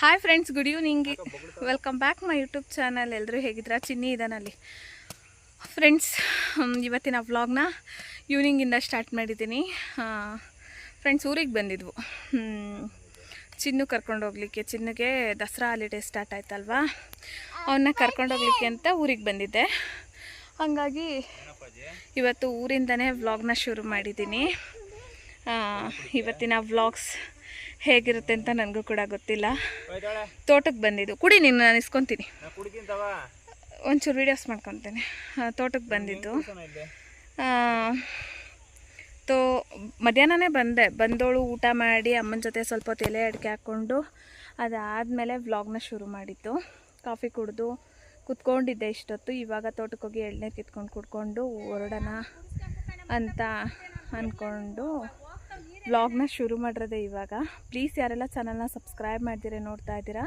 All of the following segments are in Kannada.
Hi friends good evening welcome back my YouTube channel ಎಲ್ಲರೂ ಹೇಗಿದ್ರ ಚಿನ್ನಿ ಇದಾನಲ್ಲಿ ಫ್ರೆಂಡ್ಸ್ ಇವತ್ತಿನ ವ್ಲಾಗ್ನ ಈವ್ನಿಂಗಿಂದ ಸ್ಟಾರ್ಟ್ ಮಾಡಿದ್ದೀನಿ. ಫ್ರೆಂಡ್ಸ್ ಊರಿಗೆ ಬಂದಿದ್ವು. ಚಿನ್ನು ಕರ್ಕೊಂಡು ಹೋಗ್ಲಿಕ್ಕೆ. ಚಿನ್ನುಗೆ ದಸರಾ ಹಾಲಿಡೇ ಸ್ಟಾರ್ಟ್ ಆಯ್ತಲ್ವಾ? ಅವನ್ನ ಕರ್ಕೊಂಡು ಹೋಗ್ಲಿಕ್ಕೆ ಅಂತ ಊರಿಗೆ ಬಂದಿದ್ದೆ. ಹಾಗಾಗಿ ಇವತ್ತು ಊರಿಂದನೇ ವ್ಲಾಗ್ನ ಶುರು ಮಾಡಿದ್ದೀನಿ. ಇವತ್ತಿನ ವ್ಲಾಗ್ಸ್ ಹೇಗಿರುತ್ತೆ ಅಂತ ನನಗೂ ಕೂಡ ಗೊತ್ತಿಲ್ಲ. ತೋಟಕ್ಕೆ ಬಂದಿದ್ದು. ಕುಡಿ ನೀನು ನಾನು ಇಸ್ಕೊತೀನಿ. ಒಂಚೂರು ವೀಡಿಯೋಸ್ ಮಾಡ್ಕೊತೇನೆ. ತೋಟಕ್ಕೆ ಬಂದಿದ್ದು. ತೋ ಮಧ್ಯಾಹ್ನನೇ ಬಂದೆ. ಬಂದೋಳು ಊಟ ಮಾಡಿ ಅಮ್ಮನ ಜೊತೆ ಸ್ವಲ್ಪ ಎಲೆ ಅಡಿಕೆ ಹಾಕ್ಕೊಂಡು ಅದಾದಮೇಲೆ ವ್ಲಾಗ್ನ ಶುರು ಮಾಡಿದ್ದು. ಕಾಫಿ ಕುಡಿದು ಕುತ್ಕೊಂಡಿದ್ದೆ ಇಷ್ಟೊತ್ತು. ಇವಾಗ ತೋಟಕ್ಕೆ ಹೋಗಿ ಎಳ್ನೀರು ಕಿತ್ಕೊಂಡು ಕುಡ್ಕೊಂಡು ಹೊರಡೋಣ ಅಂತ ಅಂದ್ಕೊಂಡು ವ್ಲಾಗ್ನ ಶುರು ಮಾಡಿರೋದೆ ಇವಾಗ. ಪ್ಲೀಸ್ ಯಾರೆಲ್ಲ ಚಾನಲ್ನ ಸಬ್ಸ್ಕ್ರೈಬ್ ಮಾಡ್ದಿರ ನೋಡ್ತಾ ಇದ್ದೀರಾ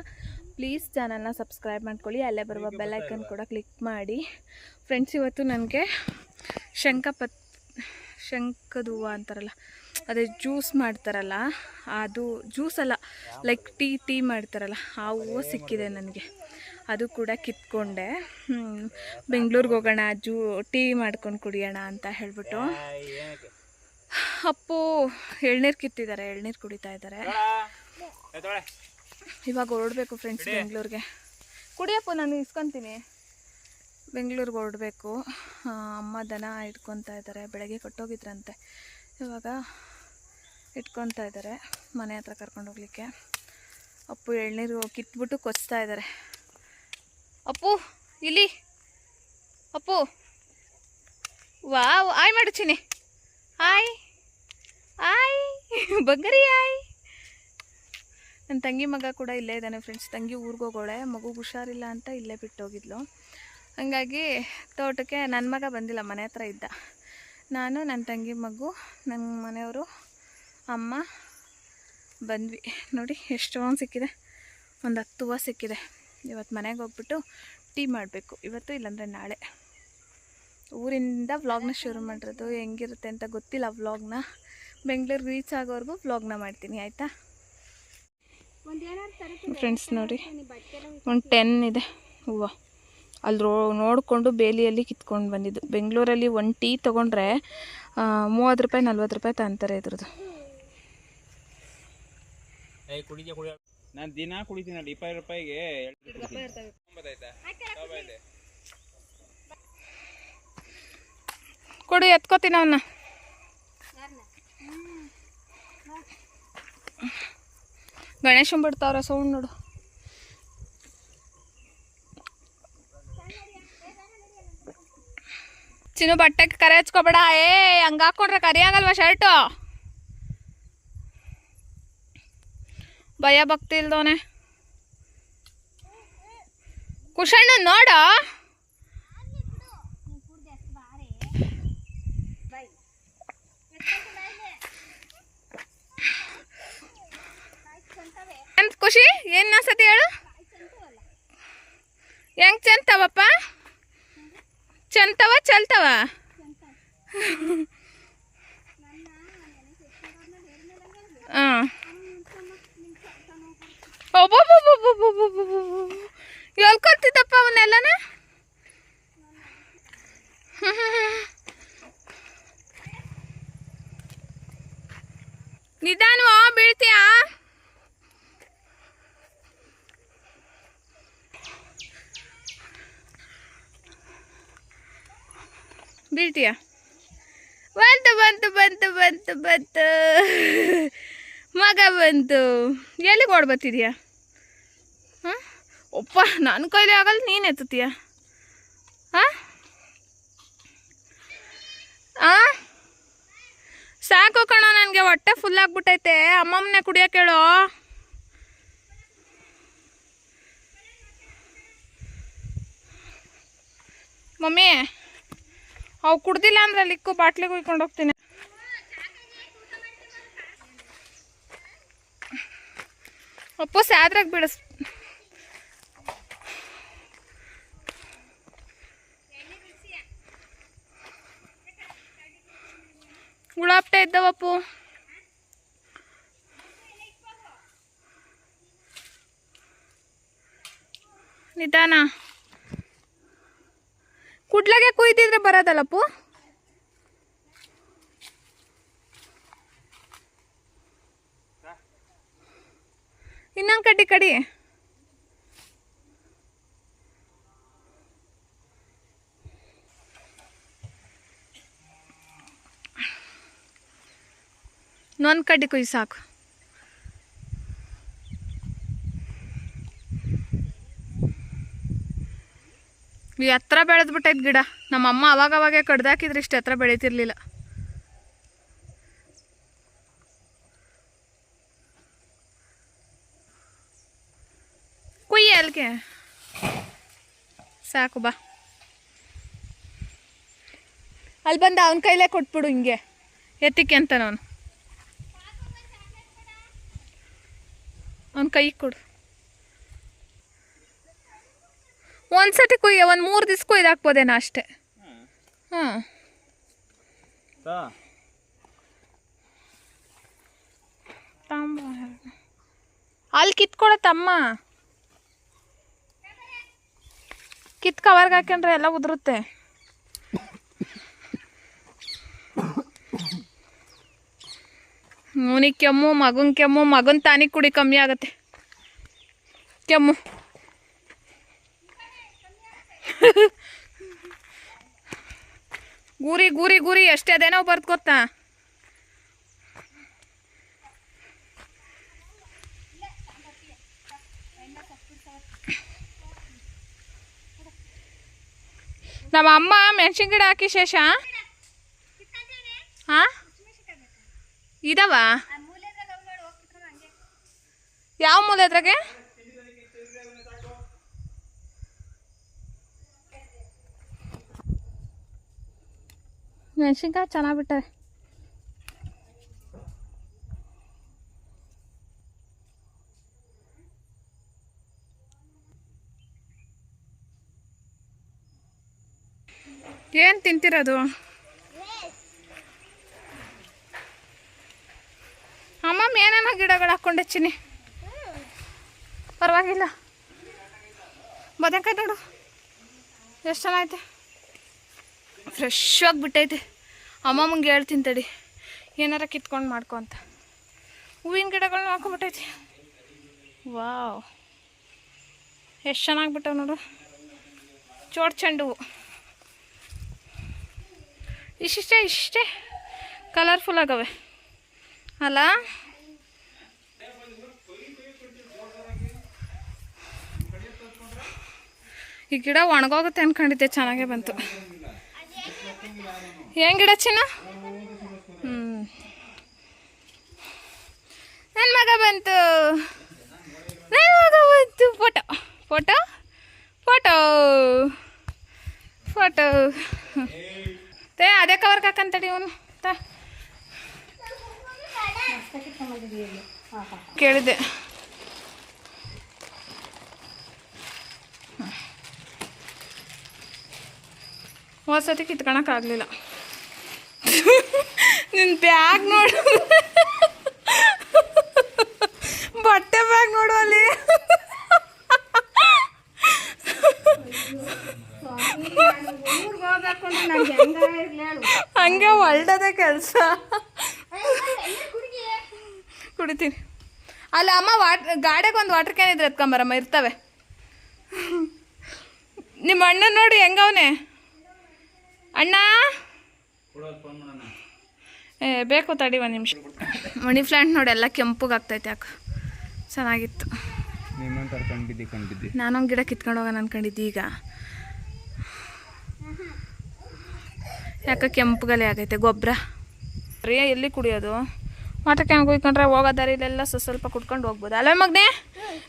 ಪ್ಲೀಸ್ ಚಾನಲ್ನ ಸಬ್ಸ್ಕ್ರೈಬ್ ಮಾಡ್ಕೊಳ್ಳಿ. ಅಲ್ಲೇ ಬರುವ ಬೆಲ್ಲೈಕನ್ ಕೂಡ ಕ್ಲಿಕ್ ಮಾಡಿ. ಫ್ರೆಂಡ್ಸ್ ಇವತ್ತು ನನಗೆ ಶಂಕಪತ್ ಶಂಕದ ಹೂವು ಅಂತಾರಲ್ಲ ಅದೇ ಜ್ಯೂಸ್ ಮಾಡ್ತಾರಲ್ಲ ಅದು ಜ್ಯೂಸ್ ಅಲ್ಲ ಲೈಕ್ ಟೀ ಟೀ ಮಾಡ್ತಾರಲ್ಲ ಆ ಹೂವು ಸಿಕ್ಕಿದೆ ನನಗೆ. ಅದು ಕೂಡ ಕಿತ್ಕೊಂಡೆ. ಬೆಂಗ್ಳೂರಿಗೆ ಹೋಗೋಣ ಜೂ ಟೀ ಮಾಡ್ಕೊಂಡು ಕುಡಿಯೋಣ ಅಂತ ಹೇಳ್ಬಿಟ್ಟು. ಅಪ್ಪು ಎಳ್ನೀರು ಕಿತ್ತಿದ್ದಾರೆ ಎಳ್ನೀರು ಕುಡಿತಾ ಇದ್ದಾರೆ. ಇವಾಗ ಹೊರಡಬೇಕು ಫ್ರೆಂಡ್ಸ್ ಬೆಂಗಳೂರಿಗೆ. ಕುಡಿಯಪ್ಪ ನಾನು ಇಸ್ಕೊತೀನಿ. ಬೆಂಗಳೂರಿಗೆ ಹೊರಡಬೇಕು. ಅಮ್ಮ ದನ ಇಟ್ಕೊತಾ ಇದ್ದಾರೆ ಬೆಳಗ್ಗೆ ಕೊಟ್ಟೋಗಿದ್ರಂತೆ. ಇವಾಗ ಇಟ್ಕೊತಾ ಇದ್ದಾರೆ ಮನೆ ಹತ್ರ ಕರ್ಕೊಂಡು ಹೋಗ್ಲಿಕ್ಕೆ. ಅಪ್ಪು ಎಳ್ನೀರು ಕಿತ್ಬಿಟ್ಟು ಕೊಚ್ತಾ ಇದ್ದಾರೆ. ಅಪ್ಪು ಇಲ್ಲಿ. ಅಪ್ಪು. ವಾ ಆಯ್ ಮಾಡು ಚಿನಿ ಆಯ್. ಬಂಗರಿ ಆಯ್. ನನ್ನ ತಂಗಿ ಮಗ ಕೂಡ ಇಲ್ಲೇ ಇದ್ದಾನೆ ಫ್ರೆಂಡ್ಸ್ ತಂಗಿ ಊರಿಗೆ ಹೋಗೋಳೆ. ಮಗು ಹುಷಾರಿಲ್ಲ ಅಂತ ಇಲ್ಲೇ ಬಿಟ್ಟೋಗಿದ್ಲು. ಹಂಗಾಗಿ ತೋಟಕ್ಕೆ ನನ್ನ ಮಗ ಬಂದಿಲ್ಲ, ಮನೆ ಹತ್ರ ಇದ್ದ. ನಾನು ನನ್ನ ತಂಗಿ ಮಗು ನನ್ನ ಮನೆಯವರು, ಅಮ್ಮ ಬಂದ್ವಿ. ನೋಡಿ ಎಷ್ಟು ಒಂದು ಸಿಕ್ಕಿದೆ. ಒಂದು ಹತ್ತು ಹೂವು ಸಿಕ್ಕಿದೆ. ಇವತ್ತು ಮನೆಗೆ ಹೋಗ್ಬಿಟ್ಟು ಟೀ ಮಾಡಬೇಕು. ಇವತ್ತು ಇಲ್ಲಾಂದರೆ ನಾಳೆ. ಊರಿಂದ ವ್ಲಾಗ್ನ ಶುರು ಮಾಡಿರೋದು ಹೆಂಗಿರುತ್ತೆ ಅಂತ ಗೊತ್ತಿಲ್ಲ ವ್ಲಾಗ್ನ ಬೆಂಗಳೂರಿಗೆ ರೀಚ್ ಆಗೋವರೆಗೂ ಬ್ಲಾಗ್ನ ಮಾಡ್ತೀನಿ ಆಯಿತಾ? ಫ್ರೆಂಡ್ಸ್ ನೋಡಿ. ಒಂದು ಟೆನ್ ಇದೆ. ಹೂವು. ಅಲ್ಲಿ ರೋ ನೋಡಿಕೊಂಡು ಬೇಲಿಯಲ್ಲಿ ಕಿತ್ಕೊಂಡು ಬಂದಿದ್ದು. ಬೆಂಗಳೂರಲ್ಲಿ ಒಂದು ಟೀ ತೊಗೊಂಡ್ರೆ ಮೂವತ್ತು ರೂಪಾಯಿ ನಲ್ವತ್ತು ರೂಪಾಯಿ ತಗೊಂತಾರೆ ಇದ್ರದ್ದು ನಾನು ದಿನ ಕುಡಿತೀನಲ್ಲ ಇಪ್ಪತ್ತು ರೂಪಾಯಿಗೆ ಕೊಡು ಎತ್ಕೋತೀನಿ ಅವನ್ನ ಗಣೇಶನ್ ಬಿಡ್ತಾವ್ರ ಸೌಂಡ್ ನೋಡು. ಚಿನ್ನು ಬಟ್ಟೆಗೆ ಕರೆ ಹಚ್ಕೋಬೇಡ. ಏ ಹಂಗ ಹಾಕೊಂಡ್ರೆ ಕರಿ ಆಗಲ್ವಾ ಶರ್ಟು ಭಯ ಭಕ್ತಿ ಇಲ್ದವನೆ. ಕುಶಣ್ಣ ನೋಡು? ಖುಷಿ? ಏನು ಅನ್ಸತಿ ಹೇಳು? ಹೆಂಗ್ ಚಂತವಪ್ಪ? ಚಂತವ ಚಲ್ತವ? ಹಾಂ ಎಲ್ಲಿ ಬೀಳ್ತೀಯ ಬಂತು ಬಂತು ಬಂತು ಬಂತು ಬಂತು. ಮಗ ಬಂತು. ಎಲ್ಲಿಗೆ ಓಡ್ಬತ್ತಿದ್ಯಾ ಹಾಂ? ಒಪ್ಪ, ನಾನು ಕೈಲಿ ಆಗಲ್ಲ, ನೀನು ಎತ್ತುತ್ತೀಯ? ಹಾಂ? ಆ ಸಾಕು ಕಣೋ, ನನಗೆ ಹೊಟ್ಟೆ ಫುಲ್ ಆಗ್ಬಿಟ್ಟೈತೆ. ಅಮ್ಮಮ್ಮನೆ ಕುಡಿಯೋಕೆ ಹೇಳೋ ಮಮ್ಮಿ ಅವು ಕುಡ್ದಿಲ್ಲ ಅಂದ್ರೆ ಅಲ್ಲಿಕ್ಕು ಬಾಟ್ಲಿಗೆ ಹುಯ್ಕೊಂಡು ಹೋಗ್ತೀನಿ ಅಪ್ಪು ಸ್ಯಾದ್ರಾಗ ಬಿಡಿಸ್ ಉಳಾಪ್ಟೆ ಇದ್ದವಪ್ಪು ನಿಧಾನ ಕುಡ್ಲಾಗೆ ಕುಯ್ದಿದ್ರೆ ಬರೋದಲ್ಲಪ್ಪು ಇನ್ನೊಂದು ಕಡ್ಡಿ ಕಡಿ. ಇನ್ನೊಂದು ಕಡ್ಡಿ ಕುಯ್ ಸಾಕು. ಎತ್ತರ ಬೆಳೆದ್ಬಿಟ್ಟೈತೆ ಗಿಡ. ನಮ್ಮ ಅಮ್ಮ ಅವಾಗ ಕಡ್ದಾಕಿದ್ರೆ ಇಷ್ಟು ಎತ್ತರ ಬೆಳೀತಿರ್ಲಿಲ್ಲ. ಕುಯ್ಯ ಸಾಕು, ಬಾ. ಅಲ್ಲಿ ಬಂದು ಅವನ ಕೈಲೇ ಕೊಟ್ಬಿಡು ಹಿಂಗೆ. ಎತ್ತಿಕೆ ಅಂತ ನಾನು. ಅವನ ಕೈ ಕೊಡು. ಒಂದ್ಸತಿ ಕುಯ್ಯ ಒಂದು ಮೂರು ದಿವ್ಸ ಕೊಯ್ದಾಕ್ಬೋದೇನೋ ಅಷ್ಟೇ. ಹಾಂ ಅಲ್ಲಿ ಕಿತ್ಕೊಡ ಕಿತ್ಕೊಳತ್ತಮ್ಮ ಕಿತ್ ಕವರ್ಗೆ ಹಾಕೊಂಡ್ರೆ ಎಲ್ಲ ಉದುರುತ್ತೆ. ಅವನಿಗೆ ಕೆಮ್ಮು ಮಗನ ಕೆಮ್ಮು ಮಗನ ತಾನಿಗೆ ಕುಡಿ ಕಮ್ಮಿ ಆಗುತ್ತೆ. ಕೆಮ್ಮು. ಗೂರಿ ಗುರಿ ಗುರಿ ಎಷ್ಟೇ ಅದೇನೋ ಬರ್ದು ಗೊತ್ತಾ? ನಮ್ಮ ಅಮ್ಮ ಮೆಣಸಿನ ಗಿಡ ಹಾಕಿ ಶೇಷ? ಹಾ? ಇದಾವ? ಯಾವ ಮೂಲೆ ಅದ್ರಾಗೆ? ಮೆಣಸಿನ್ಕಾಯಿ ಚೆನ್ನಾಗಿ ಬಿಟ್ಟರೆ ಏನು ತಿಂತಿರೋದು? ಅಮ್ಮಮ್ಮ ಏನೇನೋ ಗಿಡಗಳು ಹಾಕ್ಕೊಂಡೆ ಪರವಾಗಿಲ್ಲ. ಬದನೆಕಾಯಿ ನೋಡು ಎಷ್ಟು ಚೆನ್ನಾಗೈತೆ? ಫ್ರೆಶ್ ಬಿಟ್ಟೈತೆ. ಅಮ್ಮಮ್ಮಂಗೆ ಹೇಳ್ತೀನಿ ತಡಿ, ಏನಾರ ಕಿತ್ಕೊಂಡು ಮಾಡ್ಕೊ ಅಂತ. ಹೂವಿನ ಗಿಡಗಳನ್ನ ಹಾಕೊಂಬಿಟ್ಟೈತಿ. ವಾವ್. ಎಷ್ಟು ಚೆನ್ನಾಗಿ ಬಿಟ್ಟವು ನೋಡು. ಚೋಟ್ ಚೆಂಡು ಹೂವು ಇಷ್ಟಿಷ್ಟೇ ಇಷ್ಟೇ ಕಲರ್ಫುಲ್ ಆಗವೆ. ಅಲ್ಲ? ಈ ಗಿಡ ಒಣಗೋಗುತ್ತೆ ಅನ್ಕೊಂಡಿದ್ದೆ, ಚೆನ್ನಾಗೇ ಬಂತು. ಏನ್ ಗಿಡ ಚಿನ್ನ? ಹ್ಞೂ ನನ್ನ ಮಗ ಬಂತು. ನನ್ನ ಮಗ ಬಂತು ಫೋಟೋ. ಫೋಟೋ? ಫೋಟೋ. ಫೋಟೋ. ತೇ, ಅದೇ ಕವರ್ಗೆ ಹಾಕಂತಡಿ ಅವನು. ತ. ಕೇಳಿದೆ. ಹೊಸತಿ ಕಿತ್ಕೊಳಕ್ಕಾಗಲಿಲ್ಲ ನಿನ್ನ ಬ್ಯಾಗ್ ನೋಡು. ಬಟ್ಟೆ ಬ್ಯಾಗ್ ನೋಡು ಅಲ್ಲಿ. ಹಂಗೆ ಒಳ್ಳದ ಕೆಲಸ. ಕುಡಿತೀನಿ. ಅಲ್ಲ ಅಮ್ಮ ವಾಟ್ ಗಾಡಿಗೆ ಒಂದು ವಾಟರ್ ಕ್ಯಾನ್ ಇದ್ರೆ ಎತ್ಕೊಂಬರಮ್ಮ ಇರ್ತವೆ. ನಿಮ್ಮ ಅಣ್ಣ ನೋಡಿ ಹೆಂಗವನೇ. ಅಣ್ಣ? ಏ ಬೇಕು ತಡಿ ಒಂದು ನಿಮಿಷ. ಮನಿ ಪ್ಲ್ಯಾಂಟ್ ನೋಡಿ ಎಲ್ಲ ಕೆಂಪಗಾಗ್ತೈತೆ ಯಾಕೆ. ಚೆನ್ನಾಗಿತ್ತು. ನಾನೊಂದು ಗಿಡ ಕಿತ್ಕೊಂಡು ಹೋಗೋಣ ಅನ್ಕೊಂಡಿದ್ದೆ ಈಗ. ಯಾಕೆ ಕೆಂಪುಗಲೆ ಆಗೈತೆ ಗೊಬ್ಬರ ರೀ ಎಲ್ಲಿ ಕುಡಿಯೋದು? ಮಾತ್ರ ಕೆಂಪು ಕುಯ್ಕೊಂಡ್ರೆ ಹೋಗೋ ದಾರಿಲೆಲ್ಲ ಸ್ವಲ್ಪ ಸ್ವಲ್ಪ ಕುಟ್ಕೊಂಡು ಹೋಗ್ಬೋದು. ಅಲ್ಲ ಮಗ್ನೆ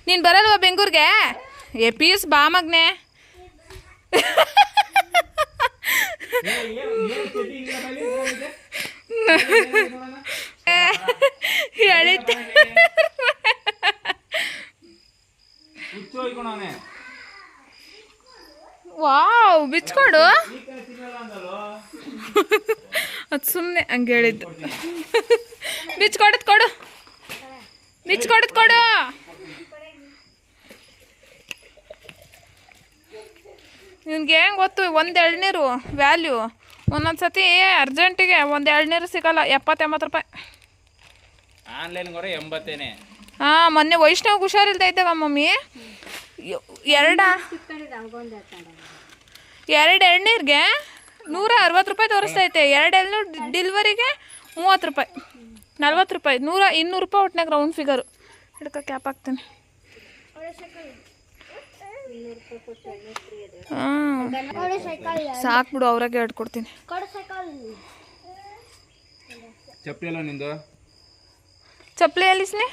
ನೀನು ಬರಲ್ವಾ ಬೆಂಗಳೂರಿಗೆ? ಪಿ ಪೀಸ್ ಬಾ ಮಗ್ನೆ. ಎಳಿತೆ ವಾವ್ ಬಿಚ್ಕೊಡು. ಅದು ಸುಮ್ಮನೆ ಹಂಗೆ ಹೇಳಿದ್ದು. ಬಿಚ್ಕೊಡದ್ ಕೊಡು. ಬಿಚ್ಕೊಡದ್ ಕೊಡು. ನಿನ್ಗೆ ಹೆಂಗೆ ಗೊತ್ತು? ಒಂದು ಎಳ್ನೀರು ವ್ಯಾಲ್ಯೂ ಒಂದೊಂದು ಸತಿ ಅರ್ಜೆಂಟಿಗೆ ಒಂದು ಎಳ್ನೀರು ಸಿಗಲ್ಲ. ಎಪ್ಪತ್ತು ಎಂಬತ್ತು ರೂಪಾಯಿ ಆನ್ಲೈನ್ ಎಂಬತ್ತೇನೆ. ಹಾಂ ಮೊನ್ನೆ ವೈಷ್ಣವ್ ಹುಷಾರಿಲ್ದ ಇದ್ದಾವ ಮಮ್ಮಿ. ಎರಡ. ಎರಡು ಎಳ್ನೀರಿಗೆ ನೂರ ಅರವತ್ತು ರೂಪಾಯಿ ತೋರಿಸ್ತೈತೆ. ಎರಡು ಎಳ್ನೀರು ಡಿಲ್ವರಿಗೆ ಮೂವತ್ತು ರೂಪಾಯಿ. ನಲ್ವತ್ತು ರೂಪಾಯಿ. ನೂರ ಇನ್ನೂರು ರೂಪಾಯಿ ಒಟ್ಟಿನಾಗ ರೌಂಡ್ ಫಿಗರು ಹಿಡ್ಕೊ ಕ್ಯಾಪ್ ಹಾಕ್ತೀನಿ. ಹಾಂ ಸಾಕ್ಬಿಡು ಅವ್ರಾಗೆ ಹೇಳ್ಕೊಡ್ತೀನಿ ಚಪ್ಪಲಿ ಎಲ್ಲ ನಿಂದು? ಚಪ್ಪಲಿ ಎಲ್ಲಿಸ್ನೆ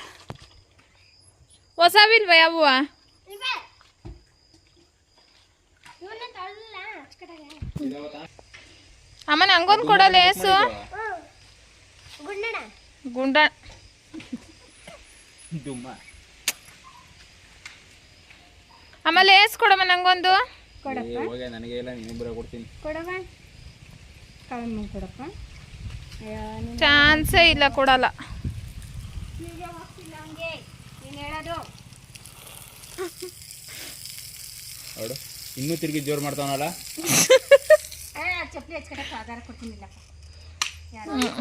ಹೊಸವಿಲ್ವ ಯಾವ ಅಮ್ಮನ ಹಂಗೊಂದು ಕೊಡಲ್ಲ ಏಸು. ಗುಂಡ ಡುಮ್ಮ ಆಮೇಲೆ ಏಸ್ ಕೊಡಮ್ಮ ನಂಗೊಂದು. ಕೊಡಪ್ಪ. ಹೋಗಿ ನನಗೆ ಇಲ್ಲ ನೀನಿಬ್ಬರ ಕೊಡ್ತೀನಿ. ಚಾನ್ಸೇ ಇಲ್ಲ ಕೊಡಲ್ಲ. ಅವಡು ಇನ್ನೂ ತಿರುಗಿ ಜೋರು ಮಾಡ್ತಾವನಲ್ಲ? ಕನ್ಫ್ಯೂಸ್ ಆಧಾರ ನೀನು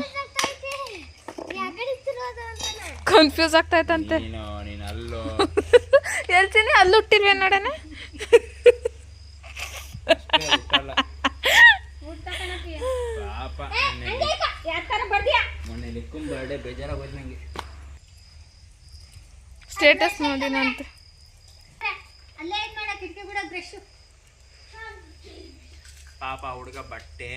ನೀನು ಅಲ್ಲೋ. ಹೇಳ್ತೀನಿ ಅಲ್ಲಿ ಹುಟ್ಟಿಲ್ವೇ ನೋಡೋಣ ಸ್ಟೇಟಸ್ ನೋಡಿನಂತೆ. ಪಾಪ ಹುಡುಗ ಬಟ್ಟೆ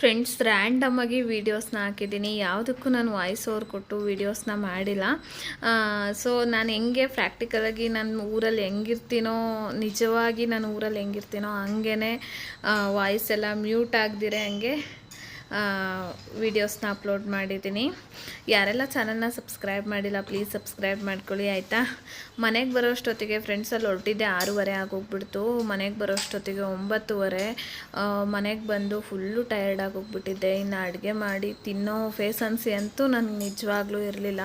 ಫ್ರೆಂಡ್ಸ್ ರ್ಯಾಂಡಮಾಗಿ ವೀಡಿಯೋಸ್ನ ಹಾಕಿದ್ದೀನಿ. ಯಾವುದಕ್ಕೂ ನಾನು ವಾಯ್ಸ್ ಓವರ್ ಕೊಟ್ಟು ವೀಡಿಯೋಸ್ನ ಮಾಡಿಲ್ಲ. ಸೊ ನಾನು ಹೆಂಗೆ ಪ್ರಾಕ್ಟಿಕಲಾಗಿ ನನ್ನ ಊರಲ್ಲಿ ಹೆಂಗಿರ್ತೀನೋ, ನಿಜವಾಗಿ ನಾನು ಊರಲ್ಲಿ ಹೆಂಗಿರ್ತೀನೋ ಹಂಗೇ ವಾಯ್ಸ್ ಎಲ್ಲ ಮ್ಯೂಟ್ ಆಗದಿರೆ ಹಂಗೆ ವೀಡಿಯೋಸ್ನ ಅಪ್ಲೋಡ್ ಮಾಡಿದ್ದೀನಿ. ಯಾರೆಲ್ಲ ಚಾನಲ್ನ ಸಬ್ಸ್ಕ್ರೈಬ್ ಮಾಡಿಲ್ಲ ಪ್ಲೀಸ್ ಸಬ್ಸ್ಕ್ರೈಬ್ ಮಾಡ್ಕೊಳ್ಳಿ, ಆಯಿತಾ? ಮನೆಗೆ ಬರೋಷ್ಟೊತ್ತಿಗೆ ಫ್ರೆಂಡ್ಸಲ್ಲಿ ಹೊರಟಿದ್ದೆ, ಆರೂವರೆ ಆಗೋಗ್ಬಿಡ್ತು. ಮನೆಗೆ ಬರೋಷ್ಟೊತ್ತಿಗೆ ಒಂಬತ್ತುವರೆ. ಮನೆಗೆ ಬಂದು ಫುಲ್ಲು ಟಯರ್ಡ್ ಆಗೋಗ್ಬಿಟ್ಟಿದ್ದೆ. ಇನ್ನು ಅಡುಗೆ ಮಾಡಿ ತಿನ್ನೋ ಫೇಸನ್ಸಿ ಅಂತೂ ನನಗೆ ನಿಜವಾಗ್ಲೂ ಇರಲಿಲ್ಲ.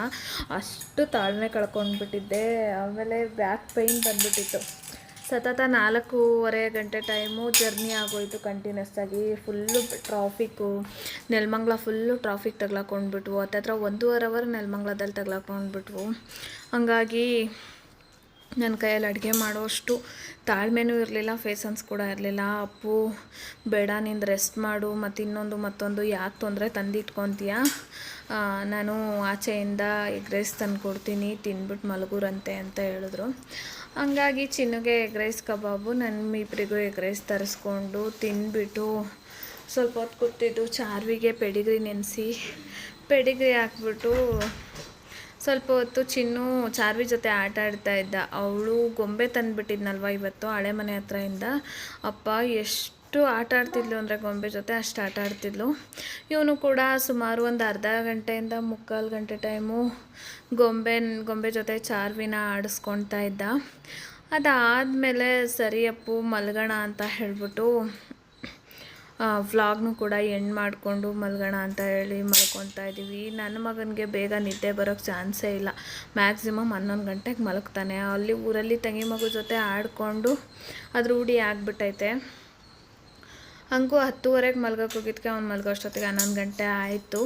ಅಷ್ಟು ತಾಳ್ಮೆ ಕಳ್ಕೊಂಡ್ಬಿಟ್ಟಿದ್ದೆ. ಆಮೇಲೆ ಬ್ಯಾಕ್ ಪೈನ್ ಬಂದ್ಬಿಟ್ಟಿತ್ತು. ಸತತ ನಾಲ್ಕೂವರೆ ಗಂಟೆ ಟೈಮು ಜರ್ನಿ ಆಗೋಯ್ತು ಕಂಟಿನ್ಯೂಸ್ ಆಗಿ full traffic, Nelamangala full traffic ತಗ್ಲಾಕೊಂಡ್ಬಿಟ್ವು. ಹತ್ತತ್ರ ಒಂದೂವರೆ ಅವರ್ ನೆಲಮಂಗ್ಲದಲ್ಲಿ ತಗ್ಲಾಕೊಂಡ್ಬಿಟ್ವು. ಹಂಗಾಗಿ ನನ್ನ ಕೈಯಲ್ಲಿ ಅಡುಗೆ ಮಾಡೋಷ್ಟು ತಾಳ್ಮೆನೂ ಇರಲಿಲ್ಲ ಫೇಸನ್ಸ್ ಕೂಡ ಇರಲಿಲ್ಲ. ಅಪ್ಪು, ಬೇಡ, ನಿಂದು ರೆಸ್ಟ್ ಮಾಡು ಮತ್ತು ಇನ್ನೊಂದು ಮತ್ತೊಂದು, ಯಾಕೆ ತೊಂದರೆ ತಂದಿಟ್ಕೊತೀಯ? ನಾನು ಆಚೆಯಿಂದ ಎಗ್ ರೈಸ್ ತಂದು ಕೊಡ್ತೀನಿ ತಿಂದ್ಬಿಟ್ಟು ಮಲಗುರಂತೆ ಅಂತ ಹೇಳಿದ್ರು. ಹಂಗಾಗಿ ಚಿನ್ನುಗೆ ಎಗ್ ರೈಸ್ ಕಬಾಬು ನನ್ನ ಇಬ್ಬರಿಗೂ ಎಗ್ ರೈಸ್ ತರಿಸ್ಕೊಂಡು ತಿಂದ್ಬಿಟ್ಟು ಸ್ವಲ್ಪ ಹೊತ್ತು ಕೂತಿದ್ದು ಚಾರ್ವಿಗೆ ಪೆಡಿಗ್ರಿ ನೆನೆಸಿ, ಪೆಡಿಗ್ರಿ ಹಾಕ್ಬಿಟ್ಟು ಸ್ವಲ್ಪ ಹೊತ್ತು ಚಿನ್ನು ಚಾರ್ವಿ ಜೊತೆ ಆಟ ಆಡ್ತಾ ಇದ್ದ. ಅವಳು ಗೊಂಬೆ ತಂದುಬಿಟ್ಟಿದ್ನಲ್ವ ಇವತ್ತು ಹಳೆ ಮನೆ ಹತ್ರದಿಂದ ಅಪ್ಪ ಎಷ್ಟು ಆಟ ಆಡ್ತಿದ್ಲು ಅಂದರೆ ಗೊಂಬೆ ಜೊತೆ ಅಷ್ಟು ಆಟ ಆಡ್ತಿದ್ಲು. ಇವನು ಕೂಡ ಸುಮಾರು ಒಂದು ಅರ್ಧ ಗಂಟೆಯಿಂದ ಮುಕ್ಕಾಲು ಗಂಟೆ ಟೈಮು ಗೊಂಬೆ ಗೊಂಬೆ ಜೊತೆ ಚಾರ್ವಿನ ಆಡಿಸ್ಕೊಳ್ತಾ ಇದ್ದ. ಅದಾದಮೇಲೆ ಸರಿ ಅಪ್ಪು ಮಲ್ಗೋಣ ಅಂತ ಹೇಳ್ಬಿಟ್ಟು ವ್ಲಾಗ್ನು ಕೂಡ ಎಂಡ್ ಮಾಡಿಕೊಂಡು ಮಲ್ಗೋಣ ಅಂತ ಹೇಳಿ ಮಲ್ಕೊತಾ ಇದ್ದೀವಿ. ನನ್ನ ಮಗನಿಗೆ ಬೇಗ ನಿದ್ದೆ ಬರೋಕ್ಕೆ ಚಾನ್ಸೇ ಇಲ್ಲ. ಮ್ಯಾಕ್ಸಿಮಮ್ ಹನ್ನೊಂದು ಗಂಟೆಗೆ ಮಲಗ್ತಾನೆ. ಅಲ್ಲಿ ಊರಲ್ಲಿ ತಂಗಿ ಮಗು ಜೊತೆ ಆಡಿಕೊಂಡು ಅದು ರೂಢಿ ಆಗಿಬಿಟ್ಟೈತೆ. ಹಂಗೂ ಹತ್ತುವರೆಗೆ ಮಲ್ಗೋಕೆ ಹೋಗಿದ್ದಕ್ಕೆ ಅವ್ನು ಮಲ್ಗೋಷ್ಟೊತ್ತಿಗೆ ಹನ್ನೊಂದು ಗಂಟೆ ಆಯಿತು.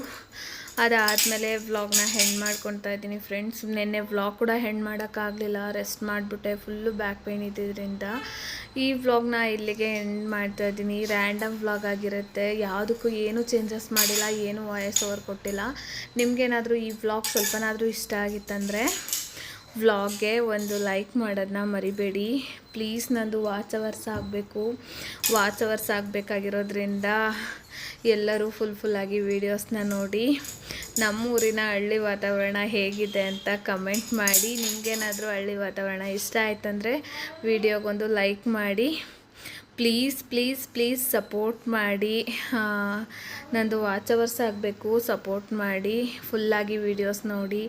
ಅದಾದಮೇಲೆ ವ್ಲಾಗ್ನ ಹೆಂಡ್ ಮಾಡ್ಕೊತಾ ಇದ್ದೀನಿ ಫ್ರೆಂಡ್ಸ್ ನಿನ್ನೆ ವ್ಲಾಗ್ ಕೂಡ ಹೆಂಡ್ ಮಾಡೋಕ್ಕಾಗಲಿಲ್ಲ. ರೆಸ್ಟ್ ಮಾಡಿಬಿಟ್ಟೆ. ಫುಲ್ಲು ಬ್ಯಾಕ್ ಪೇಯ್ನ್ ಇದ್ದಿದ್ದರಿಂದ ಈ ವ್ಲಾಗ್ನ ಇಲ್ಲಿಗೆ ಎಂಡ್ ಮಾಡ್ತಾ ಇದ್ದೀನಿ. ರ್ಯಾಂಡಮ್ ವ್ಲಾಗ್ ಆಗಿರುತ್ತೆ. ಯಾವುದಕ್ಕೂ ಏನೂ ಚೇಂಜಸ್ ಮಾಡಿಲ್ಲ. ಏನೂ ವಾಯ್ಸ್ ಓವರ್ ಕೊಟ್ಟಿಲ್ಲ. ನಿಮಗೇನಾದರೂ ಈ ವ್ಲಾಗ್ ಸ್ವಲ್ಪನಾದರೂ ಇಷ್ಟ ಆಗಿತ್ತಂದರೆ ವ್ಲಾಗ್ಗೆ ಒಂದು ಲೈಕ್ ಮಾಡೋದನ್ನ ಮರಿಬೇಡಿ. ಪ್ಲೀಸ್ ನಂದು ವಾಚ್ ಅವರ್ಸ್ ಆಗಬೇಕು. ವಾಚ್ ಅವರ್ಸ್ ಆಗಬೇಕಾಗಿರೋದ್ರಿಂದ ಎಲ್ಲರೂ ಫುಲ್ ಫುಲ್ಲಾಗಿ ವೀಡಿಯೋಸ್ನ ನೋಡಿ ನಮ್ಮೂರಿನ ಹಳ್ಳಿ ವಾತಾವರಣ ಹೇಗಿದೆ ಅಂತ ಕಮೆಂಟ್ ಮಾಡಿ. ನಿಮಗೇನಾದರೂ ಹಳ್ಳಿ ವಾತಾವರಣ ಇಷ್ಟ ಆಯ್ತಂದರೆ ವೀಡಿಯೋಗೊಂದು ಲೈಕ್ ಮಾಡಿ. ಪ್ಲೀಸ್ ಪ್ಲೀಸ್ ಪ್ಲೀಸ್ ಸಪೋರ್ಟ್ ಮಾಡಿ. ನಂದು ವಾಚ್ ಅವರ್ಸ್ ಆಗಬೇಕು ಸಪೋರ್ಟ್ ಮಾಡಿ. ಫುಲ್ಲಾಗಿ ವೀಡಿಯೋಸ್ ನೋಡಿ.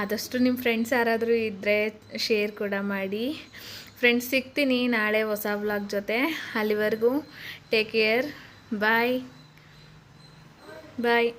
ಆದಷ್ಟು ನಿಮ್ಮ ಫ್ರೆಂಡ್ಸ್ ಯಾರಾದರೂ ಇದ್ದರೆ ಶೇರ್ ಕೂಡ ಮಾಡಿ. ಫ್ರೆಂಡ್ಸ್ ಸಿಗ್ತೀನಿ ನಾಳೆ ಹೊಸ ವ್ಲಾಗ್ ಜೊತೆ. ಅಲ್ಲಿವರೆಗೂ ಟೇಕ್ ಕೇರ್ ಬಾಯ್ ಬಾಯ್